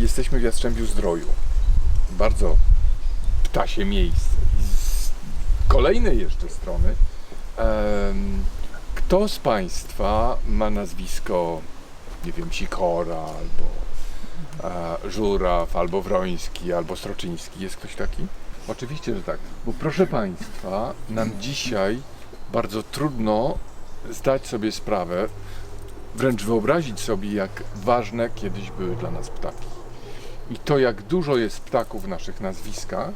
jesteśmy w Jastrzębiu Zdroju. Bardzo ptasie miejsce. Z kolejnej jeszcze strony, kto z Państwa ma nazwisko, nie wiem, Sikora, albo e, Żuraw, albo Wroński, albo Stroczyński? Jest ktoś taki? Oczywiście, że tak. Bo proszę Państwa, nam dzisiaj bardzo trudno zdać sobie sprawę, wręcz wyobrazić sobie, jak ważne kiedyś były dla nas ptaki. I to, jak dużo jest ptaków w naszych nazwiskach,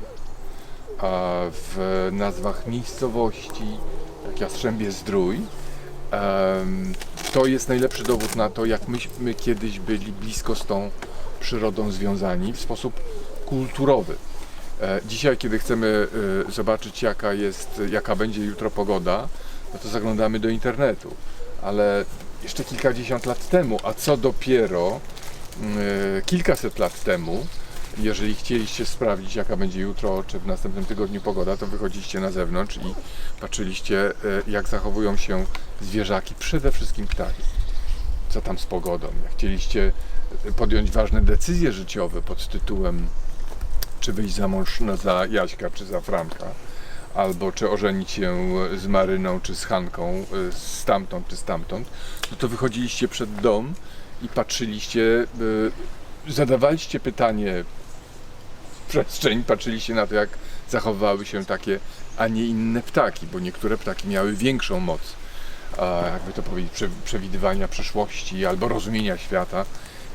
a w nazwach miejscowości, jak Jastrzębie Zdrój, to jest najlepszy dowód na to, jak myśmy kiedyś byli blisko z tą przyrodą związani w sposób kulturowy. E, Dzisiaj, kiedy chcemy e, zobaczyć, jaka jest, jaka będzie jutro pogoda, no to zaglądamy do internetu. Ale jeszcze kilkadziesiąt lat temu, a co dopiero kilkaset lat temu, jeżeli chcieliście sprawdzić, jaka będzie jutro czy w następnym tygodniu pogoda, to wychodziliście na zewnątrz i patrzyliście, e, jak zachowują się zwierzaki, przede wszystkim ptaki. Co tam z pogodą? Jak chcieliście e, podjąć ważne decyzje życiowe pod tytułem czy wyjść za mąż no, za Jaśka, czy za Franka, albo czy ożenić się z Maryną, czy z Hanką, y, stamtąd, czy stamtąd, no to wychodziliście przed dom i patrzyliście, y, zadawaliście pytanie w przestrzeń, patrzyliście na to, jak zachowywały się takie, a nie inne ptaki, bo niektóre ptaki miały większą moc, jakby to powiedzieć, prze, przewidywania przyszłości albo rozumienia świata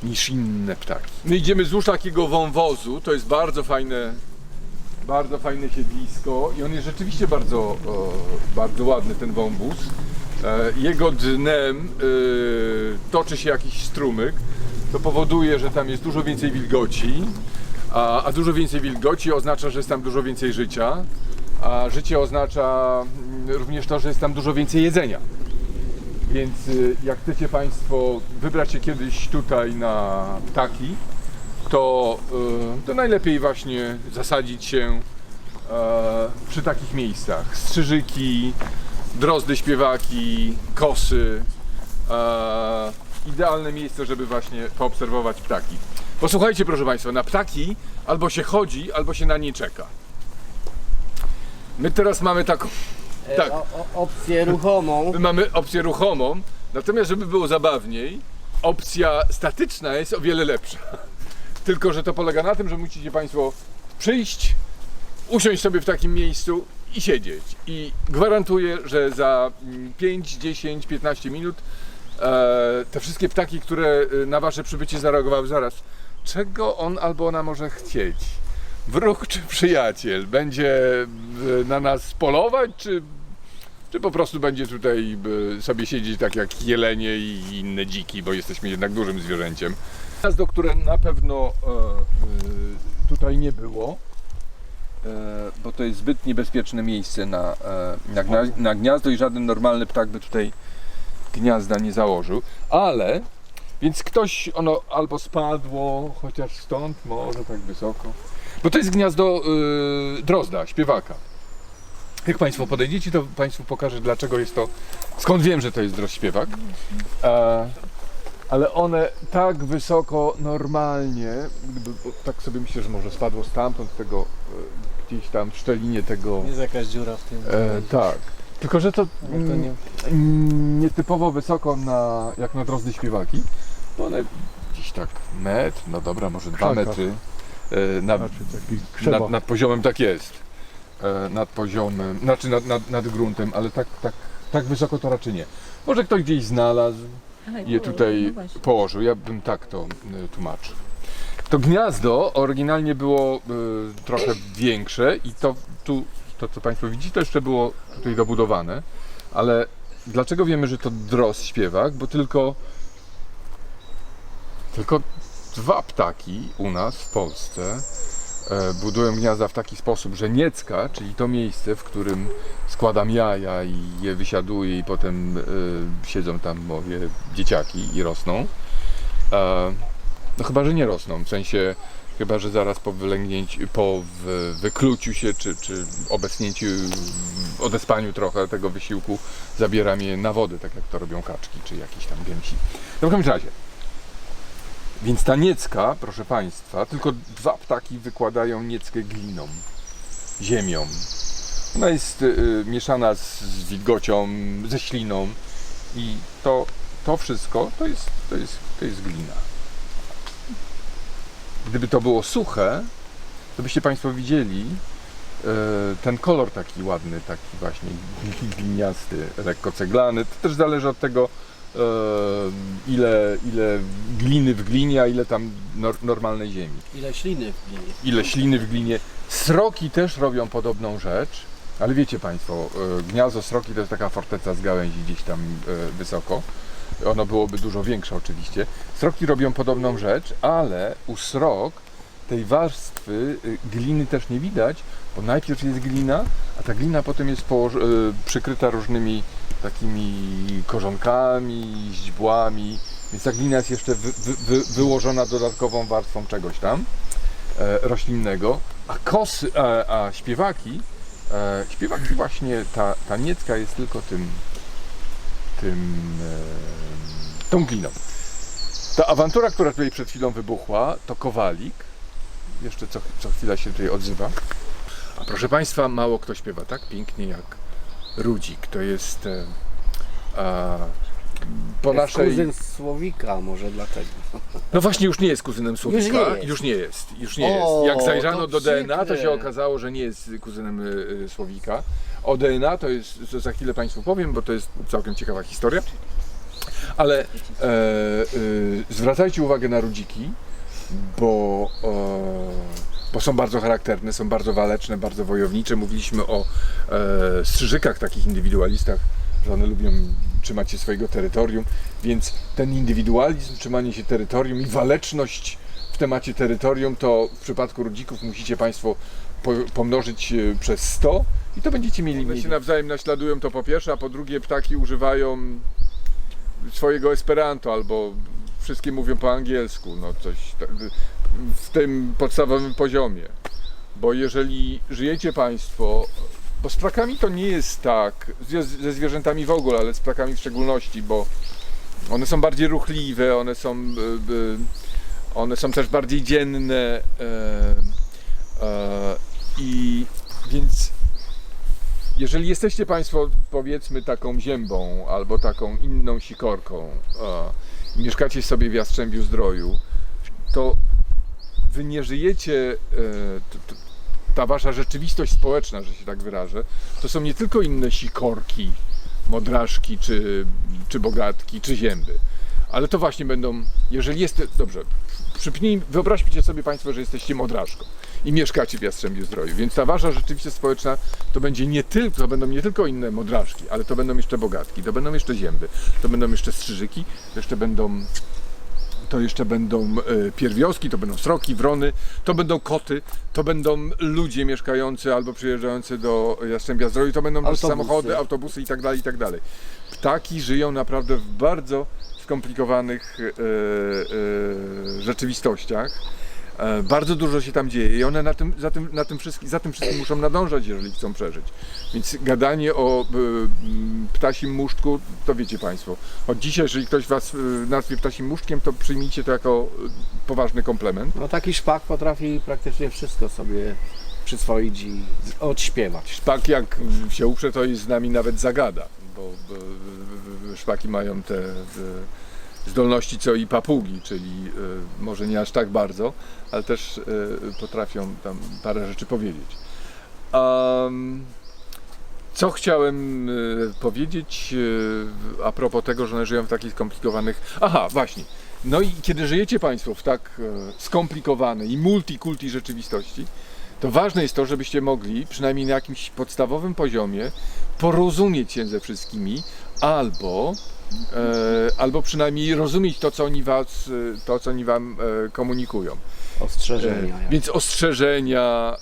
niż inne ptaki. My idziemy wzdłuż takiego wąwozu, to jest bardzo fajne, bardzo fajne siedlisko i on jest rzeczywiście bardzo, bardzo ładny ten wąwóz. E, Jego dnem y, toczy się jakiś strumyk, to powoduje, że tam jest dużo więcej wilgoci, a, a dużo więcej wilgoci oznacza, że jest tam dużo więcej życia, a życie oznacza mm, również to, że jest tam dużo więcej jedzenia. Więc y, jak chcecie Państwo wybrać się kiedyś tutaj na ptaki, to, y, to najlepiej właśnie zasadzić się e, przy takich miejscach. Strzyżyki, drozdy śpiewaki, kosy. E, idealne miejsce, żeby właśnie poobserwować ptaki. Posłuchajcie proszę Państwa, na ptaki albo się chodzi, albo się na nie czeka. My teraz mamy taką E, Tak. O, o, opcję ruchomą. My mamy opcję ruchomą, natomiast żeby było zabawniej, opcja statyczna jest o wiele lepsza. Tylko, że to polega na tym, że musicie Państwo przyjść, usiąść sobie w takim miejscu i siedzieć. I gwarantuję, że za mm, 5, 10, 15 minut e, te wszystkie ptaki, które e, na Wasze przybycie zareagowały zaraz, czego on albo ona może chcieć? Wróg czy przyjaciel? Będzie e, na nas polować, czy czy po prostu będzie tutaj y, sobie siedzieć tak jak jelenie i inne dziki, bo jesteśmy jednak dużym zwierzęciem. Gniazdo, które na pewno e, y, tutaj nie było, e, bo to jest zbyt niebezpieczne miejsce na, e, na, na gniazdo i żaden normalny ptak by tutaj gniazda nie założył. Ale, więc ktoś, ono albo spadło, chociaż stąd, może tak wysoko. Bo to jest gniazdo y, drozda, śpiewaka. Jak Państwo podejdziecie, to Państwu pokażę, dlaczego jest to. Skąd wiem, że to jest drość śpiewak. E, ale one tak wysoko, normalnie, gdyby, bo tak sobie myślę, że może spadło stamtąd, z tego e, gdzieś tam w szczelinie tego. Jest jakaś dziura w tym. E, tak. Tylko, że to, No to mm, nie. nietypowo wysoko na, jak na drozdy śpiewaki, bo one gdzieś tak metr, no dobra, może dwa metry e, na, Znaczy nad, nad poziomem tak jest. E, nad poziomem, znaczy nad, nad, nad gruntem, ale tak, tak, tak wysoko to raczej nie. Może ktoś gdzieś znalazł je tutaj no położył. Ja bym tak to y, tłumaczył. To gniazdo oryginalnie było y, trochę większe i to tu, to co Państwo widzicie, to jeszcze było tutaj dobudowane. Ale dlaczego wiemy, że to dros śpiewak? Bo tylko tylko dwa ptaki u nas w Polsce budują gniazda w taki sposób, że niecka, czyli to miejsce, w którym składam jaja i je wysiaduję i potem e, siedzą tam moje dzieciaki i rosną. E, no chyba, że nie rosną, w sensie chyba, że zaraz po po wy- wykluciu się, czy, czy obecnięciu, odespaniu trochę tego wysiłku, zabieram je na wodę, tak jak to robią kaczki, czy jakieś tam gęsi. No w każdym razie, Więc ta niecka, proszę Państwa, tylko dwa ptaki wykładają nieckę gliną, ziemią. Ona jest y, mieszana z, z wilgocią, ze śliną i to, to wszystko to jest, to, jest, to jest glina. Gdyby to było suche, to byście Państwo widzieli e, ten kolor taki ładny, taki właśnie gliniasty, lekko ceglany. To też zależy od tego, ile, ile gliny w glinie, a ile tam nor, normalnej ziemi. Ile śliny w glinie. Ile śliny w glinie. Sroki też robią podobną rzecz, ale wiecie Państwo, e, gniazdo sroki to jest taka forteca z gałęzi gdzieś tam e, wysoko. Ono byłoby dużo większe oczywiście. Sroki robią podobną rzecz, ale u srok tej warstwy y, gliny też nie widać, bo najpierw jest glina, a ta glina potem jest przykryta różnymi takimi korzonkami, źdźbłami, więc ta glina jest jeszcze wy, wy, wy, wyłożona dodatkową warstwą czegoś tam e, roślinnego, a kosy, a, a śpiewaki, e, śpiewaki właśnie, ta, ta niecka jest tylko tym, tym, e, tą gliną. Ta awantura, która tutaj przed chwilą wybuchła, to Kowalik. Jeszcze co, co chwila się tutaj odzywa. A proszę Państwa, mało kto śpiewa tak pięknie jak Rudzik. To jest e, a, po Jest naszej... Kuzyn Słowika, może dlatego. No właśnie już nie jest kuzynem Słowika. Już nie jest. Już nie jest. Już nie O, jest. Jak zajrzano do DNA, to przykre. się okazało, że nie jest kuzynem y, Słowika. O DNA to jest, to za chwilę Państwu powiem, bo to jest całkiem ciekawa historia. Ale e, y, zwracajcie uwagę na rudziki, bo, e, bo są bardzo charakterne, są bardzo waleczne, bardzo wojownicze. Mówiliśmy o e, strzyżykach, takich indywidualistach, że one lubią trzymać się swojego terytorium, więc ten indywidualizm, trzymanie się terytorium i waleczność w temacie terytorium, to w przypadku rudzików musicie Państwo po, pomnożyć e, przez 100 i to będziecie mieli. One się nawzajem naśladują to po pierwsze, a po drugie ptaki używają swojego Esperanto albo wszystkie mówią po angielsku, no coś w tym podstawowym poziomie. Bo jeżeli żyjecie Państwo, bo z ptakami to nie jest tak, ze, zwierzętami w ogóle, ale z ptakami w szczególności, bo one są bardziej ruchliwe, one są, y, y, one są też bardziej dzienne e, e, i więc jeżeli jesteście Państwo powiedzmy taką ziębą albo taką inną sikorką e, mieszkacie sobie w Jastrzębiu Zdroju, to Wy nie żyjecie, e, ta Wasza rzeczywistość społeczna, że się tak wyrażę, to są nie tylko inne sikorki, modraszki, czy, czy bogatki, czy zięby, ale to właśnie będą, jeżeli jest, dobrze, przypnij, wyobraźcie sobie Państwo, że jesteście modraszką i mieszkacie w Jastrzębiu Zdroju, więc ta Wasza rzeczywistość społeczna to będzie nie tylko, to będą nie tylko inne modraszki, ale to będą jeszcze bogatki, to będą jeszcze zięby, to będą jeszcze strzyżyki, jeszcze będą to jeszcze będą e, pierwioski, to będą sroki, wrony, to będą koty, to będą ludzie mieszkający albo przyjeżdżający do Jastrzębia Zdroju, to będą też Autobusy. samochody, autobusy i tak dalej, i tak. Ptaki żyją naprawdę w bardzo skomplikowanych e, e, rzeczywistościach. E, Bardzo dużo się tam dzieje i one na tym, za, tym, na tym wszystkim, za tym wszystkim muszą nadążać, jeżeli chcą przeżyć. Więc gadanie o e, m, ptasim muszczku, to wiecie Państwo. Od dzisiaj, jeżeli ktoś Was e, nazwie ptasim muszczkiem, to przyjmijcie to jako poważny komplement. No taki szpak potrafi praktycznie wszystko sobie przyswoić i odśpiewać. Szpak jak się uprze, to jest z nami nawet zagada, bo szpaki mają te zdolności co i papugi, czyli e, może nie aż tak bardzo, ale też e, potrafią tam parę rzeczy powiedzieć. Co chciałem e, powiedzieć a propos tego, że one żyją w takich skomplikowanych... Aha, właśnie. No i kiedy żyjecie Państwo w tak skomplikowanej i multikulti rzeczywistości, to ważne jest to, żebyście mogli przynajmniej na jakimś podstawowym poziomie porozumieć się ze wszystkimi albo albo przynajmniej rozumieć to, co oni was, e, to, co oni wam e, komunikują. Ostrzeżenia. E, Więc ostrzeżenia.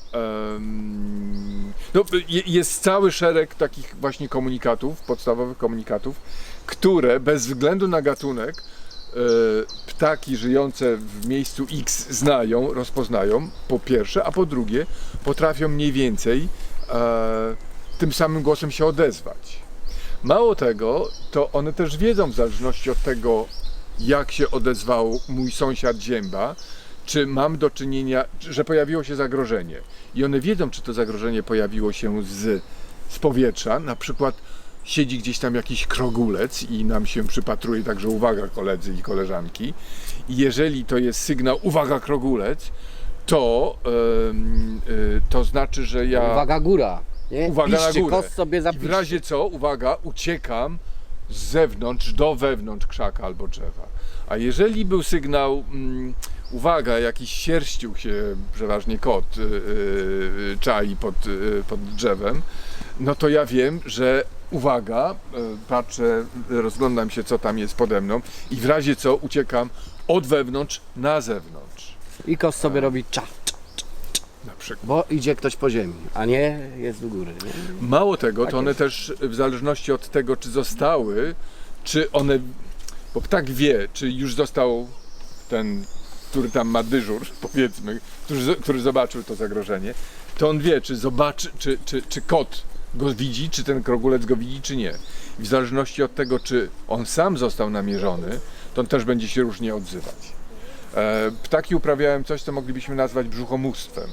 no, je- jest cały szereg takich właśnie komunikatów, podstawowych komunikatów, które bez względu na gatunek e, ptaki żyjące w miejscu X znają, rozpoznają, po pierwsze, a po drugie, potrafią mniej więcej e, tym samym głosem się odezwać. Mało tego, to one też wiedzą w zależności od tego, jak się odezwał mój sąsiad Zięba, czy mam do czynienia, że pojawiło się zagrożenie. I one wiedzą, czy to zagrożenie pojawiło się z, z powietrza, na przykład siedzi gdzieś tam jakiś krogulec i nam się przypatruje, także uwaga koledzy i koleżanki. I jeżeli to jest sygnał uwaga krogulec, to, em, y, to znaczy, że ja... Uwaga góra. Nie? Uwaga na górę. kos sobie I w razie co, uwaga, uciekam z zewnątrz do wewnątrz krzaka albo drzewa. A jeżeli był sygnał, mm, uwaga, jakiś sierścił się, przeważnie kot, y, y, czai pod, y, pod drzewem, no to ja wiem, że uwaga, y, patrzę, rozglądam się, co tam jest pode mną i w razie co uciekam od wewnątrz na zewnątrz. I kos sobie robi cza, Na przykład. bo idzie ktoś po ziemi, a nie jest u góry. Nie? Mało tego, Tak to one jest. też w zależności od tego, czy zostały, czy one. Bo ptak wie, czy już został ten, który tam ma dyżur, powiedzmy, który, który zobaczył to zagrożenie, to on wie, czy zobaczy, czy, czy, czy kot go widzi, czy ten krogulec go widzi, czy nie. I w zależności od tego, czy on sam został namierzony, to on też będzie się różnie odzywać. E, ptaki uprawiają coś, co moglibyśmy nazwać brzuchomóstwem,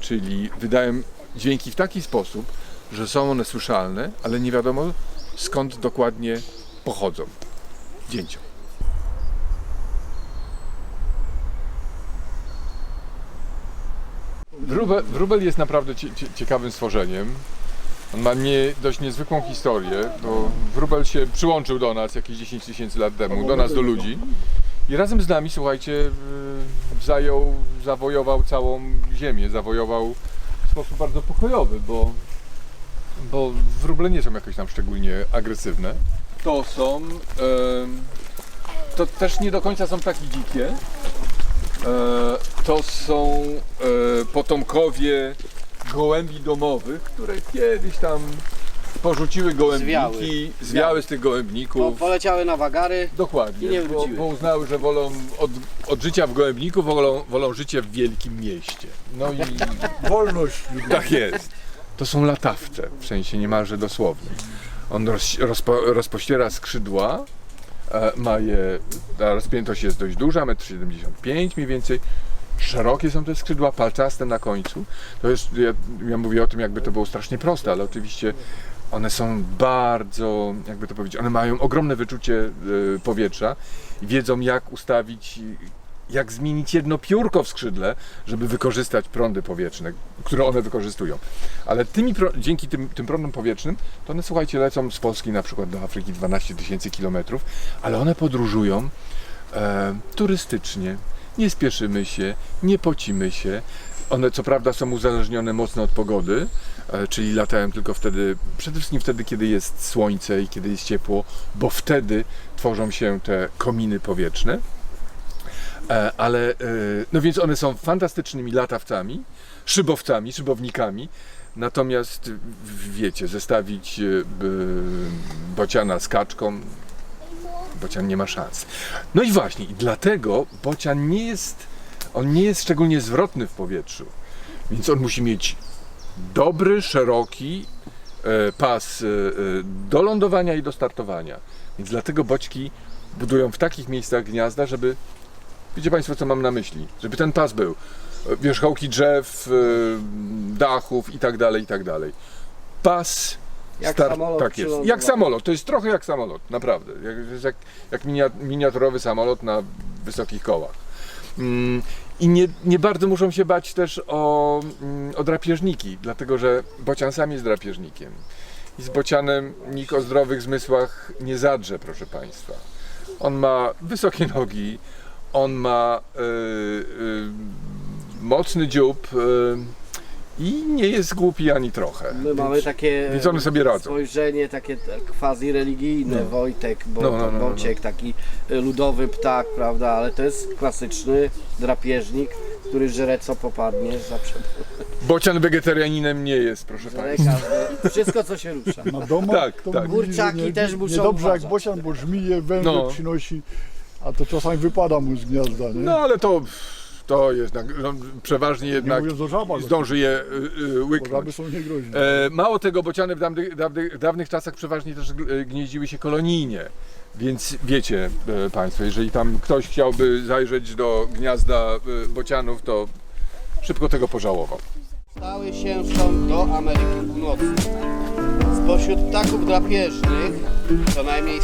czyli wydają dźwięki w taki sposób, że są one słyszalne, ale nie wiadomo skąd dokładnie pochodzą. Dzięcioł. Wróbel, wróbel jest naprawdę cie, cie, ciekawym stworzeniem. On ma nie, dość niezwykłą historię, bo wróbel się przyłączył do nas jakieś 10 tysięcy lat temu, do nas, do ludzi. I razem z nami, słuchajcie, zajął, zawojował całą ziemię, zawojował w sposób bardzo pokojowy, bo, bo wróble nie są jakoś tam szczególnie agresywne. To są, to też nie do końca są takie dzikie. E, to są e, potomkowie gołębi domowych, które kiedyś tam porzuciły gołębniki, zwiały, z tych Po, gołębników. poleciały na wagary. Dokładnie, I nie bo, wróciły. bo uznały, że wolą od, od życia w gołębniku, wolą, wolą życie w wielkim mieście. No i Wolność. tak jest. To są latawce, w sensie niemalże dosłownym. On roz, rozpo, rozpościera skrzydła, e, ma je, ta rozpiętość jest dość duża, 1,75 m mniej więcej. Szerokie są te skrzydła, palczaste na końcu. To jest, ja, ja mówię o tym, jakby to było strasznie proste, ale oczywiście one są bardzo, jakby to powiedzieć, one mają ogromne wyczucie e, powietrza i wiedzą jak ustawić, jak zmienić jedno piórko w skrzydle, żeby wykorzystać prądy powietrzne, które one wykorzystują. Ale tymi, dzięki tym, tym prądom powietrznym, to one, słuchajcie, lecą z Polski na przykład do Afryki 12 tysięcy kilometrów, ale one podróżują e, turystycznie, nie spieszymy się, nie pocimy się. One co prawda są uzależnione mocno od pogody, e, czyli latają tylko wtedy, przede wszystkim wtedy, kiedy jest słońce i kiedy jest ciepło, bo wtedy tworzą się te kominy powietrzne. E, Ale, e, no więc one są fantastycznymi latawcami, szybowcami, szybownikami. Natomiast wiecie, zestawić bociana z kaczką, bocian nie ma szans. No i właśnie, i dlatego bocian nie jest, on nie jest szczególnie zwrotny w powietrzu. Więc on musi mieć dobry, szeroki e, pas e, e, do lądowania i do startowania. Więc dlatego boćki budują w takich miejscach gniazda, żeby Wiecie Państwo, co mam na myśli? Żeby ten pas był. Wierzchołki drzew, dachów i tak dalej, i tak dalej. Pas. Jak star- samolot tak jest. Jak samolot. To jest trochę jak samolot, naprawdę. Jak, jak, jak minia, miniaturowy samolot na wysokich kołach. Mm, I nie, nie bardzo muszą się bać też o, mm, o drapieżniki, dlatego że bocian sam jest drapieżnikiem. I z bocianem nikt o zdrowych zmysłach nie zadrze, proszę Państwa. On ma wysokie nogi, on ma y, y, mocny dziób y, i nie jest głupi ani trochę. My mamy takie więc one sobie radzą. spojrzenie takie quasi religijne, No. Wojtek, bo, No, no, no, no, no. Bociek, taki y, ludowy ptak, prawda, ale to jest klasyczny drapieżnik, który żre co popadnie zawsze. Bocian wegetarianinem nie jest, proszę Państwa. wszystko co się rusza. Na domach Tak, to tak. Kurczaki nie, też muszą Niedobrze jak bocian, bo żmije, węże No. przynosi, a to czasami wypada mu z gniazda, nie? No ale to, to jest no, przeważnie nie jednak żabach, zdąży je y, y, łyknąć. są niegroźne. E, mało tego, bociany w dawnych, dawnych, dawnych czasach przeważnie też e, gnieździły się kolonijnie. Więc wiecie e, Państwo, jeżeli tam ktoś chciałby zajrzeć do gniazda e, bocianów, to szybko tego pożałował. Stały się stąd do Ameryki Północnej. Spośród ptaków drapieżnych co najmniej